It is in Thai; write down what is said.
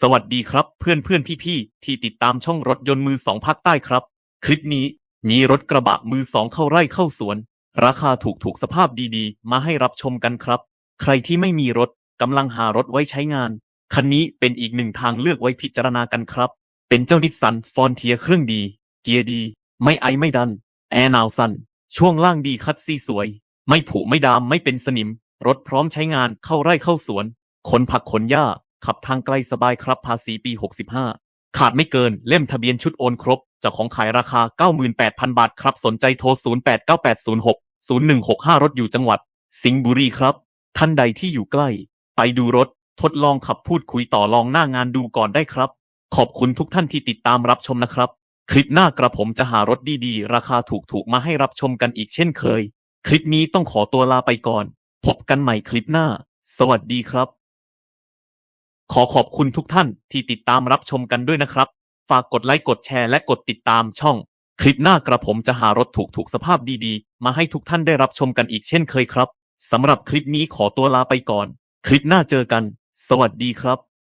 สวัสดีครับเพื่อนเพื่อนพี่พี่ที่ติดตามช่องรถยนต์มือสองภาคใต้ครับ คลิปนี้มีรถกระบะมือสองเข้าไร่เข้าสวน ราคาถูกถูกสภาพดีๆ มาให้รับชมกันครับ ใครที่ไม่มีรถกำลังหารถไว้ใช้งาน คันนี้เป็นอีกหนึ่งทางเลือกไว้พิจารณากันครับ เป็นเจ้านิสสันฟอนเทียเครื่องดี เกียร์ดี ไม่ไอไม่ดัน แอร์หนาวสั่นช่วงล่างดีคัดซีสวย ไม่ผุไม่ดามไม่เป็นสนิม รถพร้อมใช้งานเข้าไร่เข้าสวนขนผักขนหญ้า ขับทางไกลสบายครับภาษีปี 65 ขาดไม่เกินเล่มทะเบียนชุดโอนครบจ้าของขายราคา 98,000 บาทครับสนใจโทร 089806 0165 รถอยู่จังหวัด สิงห์บุรีครับ ท่านใดที่อยู่ใกล้ ไปดูรถ ทดลองขับพูดคุยต่อรองหน้างานดูก่อนได้ครับ ขอบคุณทุกท่านที่ติดตามรับชมนะครับ คลิปหน้ากระผมจะหารถดีๆ ราคาถูกๆมาให้รับชมกันอีกเช่นเคย คลิปนี้ต้องขอตัวลาไปก่อน พบกันใหม่คลิปหน้า สวัสดีครับ ขอขอบคุณทุกท่านที่ติดตามรับชมกันด้วยนะครับ ฝากกดไลค์กดแชร์และกดติดตามช่อง คลิปหน้ากระผมจะหารถถูกถูกสภาพดีๆ มาให้ทุกท่านได้รับชมกันอีกเช่นเคยครับสำหรับคลิปนี้ขอตัวลาไปก่อน คลิปหน้าเจอกัน สวัสดีครับ